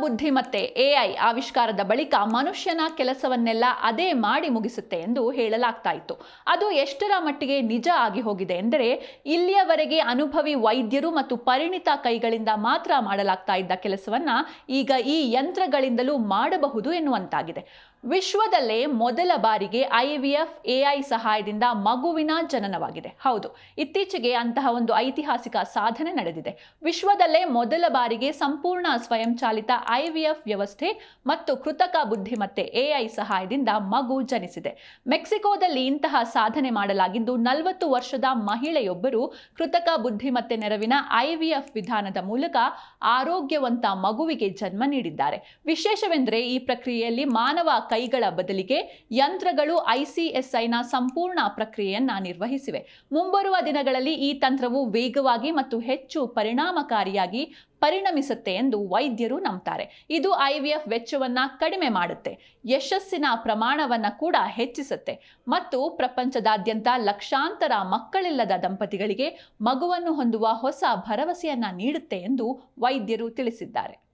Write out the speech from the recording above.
ಬುದ್ಧಿಮತ್ತೆ ಎಐ ಆವಿಷ್ಕಾರದ ಬಳಿಕ ಮನುಷ್ಯನ ಕೆಲಸವನ್ನೆಲ್ಲ ಅದೇ ಮಾಡಿ ಮುಗಿಸುತ್ತೆ ಎಂದು ಹೇಳಲಾಗ್ತಾ ಇತ್ತು. ಅದು ಎಷ್ಟರ ಮಟ್ಟಿಗೆ ನಿಜ ಆಗಿ ಹೋಗಿದೆ ಎಂದರೆ, ಇಲ್ಲಿಯವರೆಗೆ ಅನುಭವಿ ವೈದ್ಯರು ಮತ್ತು ಪರಿಣಿತ ಕೈಗಳಿಂದ ಮಾತ್ರ ಮಾಡಲಾಗ್ತಾ ಇದ್ದ ಕೆಲಸವನ್ನ ಈಗ ಈ ಯಂತ್ರಗಳಿಂದಲೂ ಮಾಡಬಹುದು ಎನ್ನುವಂತಾಗಿದೆ. ವಿಶ್ವದಲ್ಲೇ ಮೊದಲ ಬಾರಿಗೆ ಐವಿಎಫ್ ಎಐ ಸಹಾಯದಿಂದ ಮಗುವಿನ ಜನನವಾಗಿದೆ. ಹೌದು, ಇತ್ತೀಚೆಗೆ ಅಂತಹ ಒಂದು ಐತಿಹಾಸಿಕ ಸಾಧನೆ ನಡೆದಿದೆ. ವಿಶ್ವದಲ್ಲೇ ಮೊದಲ ಬಾರಿಗೆ ಸಂಪೂರ್ಣ ಸ್ವಯಂಚಾಲಿತ ಐವಿಎಫ್ ವ್ಯವಸ್ಥೆ ಮತ್ತು ಕೃತಕ ಬುದ್ಧಿಮತ್ತೆ ಎಐ ಸಹಾಯದಿಂದ ಮಗು ಜನಿಸಿದೆ. ಮೆಕ್ಸಿಕೋದಲ್ಲಿ ಇಂತಹ ಸಾಧನೆ ಮಾಡಲಾಗಿದ್ದು, ನಲವತ್ತು ವರ್ಷದ ಮಹಿಳೆಯೊಬ್ಬರು ಕೃತಕ ಬುದ್ಧಿಮತ್ತೆ ನೆರವಿನ ಐವಿಎಫ್ ವಿಧಾನದ ಮೂಲಕ ಆರೋಗ್ಯವಂತ ಮಗುವಿಗೆ ಜನ್ಮ ನೀಡಿದ್ದಾರೆ. ವಿಶೇಷವೆಂದರೆ ಈ ಪ್ರಕ್ರಿಯೆಯಲ್ಲಿ ಮಾನವ ಕೈಗಳ ಬದಲಿಗೆ ಯಂತ್ರಗಳು ಐಸಿಎಸ್ಐನ ಸಂಪೂರ್ಣ ಪ್ರಕ್ರಿಯೆಯನ್ನ ನಿರ್ವಹಿಸಿವೆ. ಮುಂಬರುವ ದಿನಗಳಲ್ಲಿ ಈ ತಂತ್ರವು ವೇಗವಾಗಿ ಮತ್ತು ಹೆಚ್ಚು ಪರಿಣಾಮಕಾರಿಯಾಗಿ ಪರಿಣಮಿಸುತ್ತೆ ಎಂದು ವೈದ್ಯರು ನಂಬ್ತಾರೆ. ಇದು ಐವಿಎಫ್ ವೆಚ್ಚವನ್ನ ಕಡಿಮೆ ಮಾಡುತ್ತೆ. ಯಶಸ್ಸಿನ ಪ್ರಮಾಣವನ್ನ ಕೂಡ ಹೆಚ್ಚಿಸುತ್ತೆ. ಮತ್ತು ಪ್ರಪಂಚದಾದ್ಯಂತ ಲಕ್ಷಾಂತರ ಮಕ್ಕಳಿಲ್ಲದ ದಂಪತಿಗಳಿಗೆ ಮಗುವನ್ನು ಹೊಂದುವ ಹೊಸ ಭರವಸೆಯನ್ನ ನೀಡುತ್ತೆ ಎಂದು ವೈದ್ಯರು ತಿಳಿಸಿದ್ದಾರೆ.